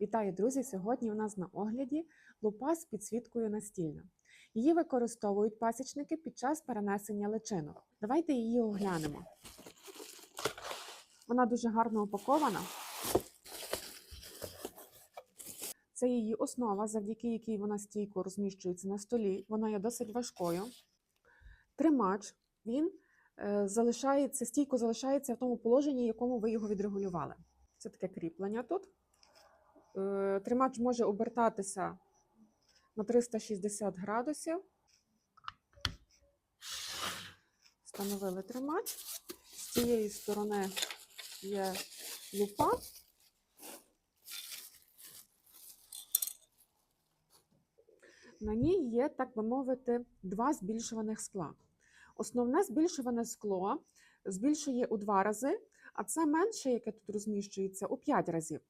Вітаю, друзі! Сьогодні у нас на огляді лупа з підсвіткою настільна. Її використовують пасічники під час перенесення личинок. Давайте її оглянемо. Вона дуже гарно упакована. Це її основа, завдяки якій вона стійко розміщується на столі. Вона є досить важкою. Тримач він е, залишається, стійко залишається в тому положенні, якому ви його відрегулювали. Це таке кріплення тут. Е, Тримач може обертатися на 360 градусів. Встановили тримач. З цієї сторони є лупа. На ній є, так би мовити, два збільшуваних скла. Основне збільшуване скло збільшує у два рази, а це менше, яке тут розміщується, у 5 разів.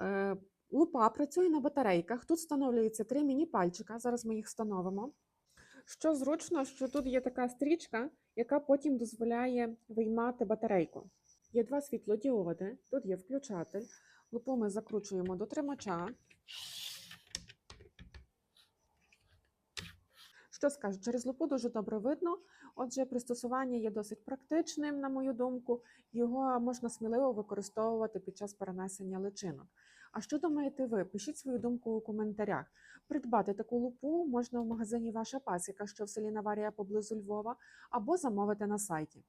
Е, Лупа працює на батарейках. Тут встановлюється три міні-пальчика. Зараз ми їх встановимо. Що зручно, що тут є така стрічка, яка потім дозволяє виймати батарейку. Є два світлодіоди, тут є включатель. Лупу ми закручуємо до тримача. Що скажу, через лупу дуже добре видно. Отже, пристосування є досить практичним, на мою думку. Його можна сміливо використовувати під час перенесення личинок. А що думаєте ви? Пишіть свою думку у коментарях. Придбати таку лупу можна в магазині Ваша пасіка, що в селі Наварія поблизу Львова, або замовити на сайті.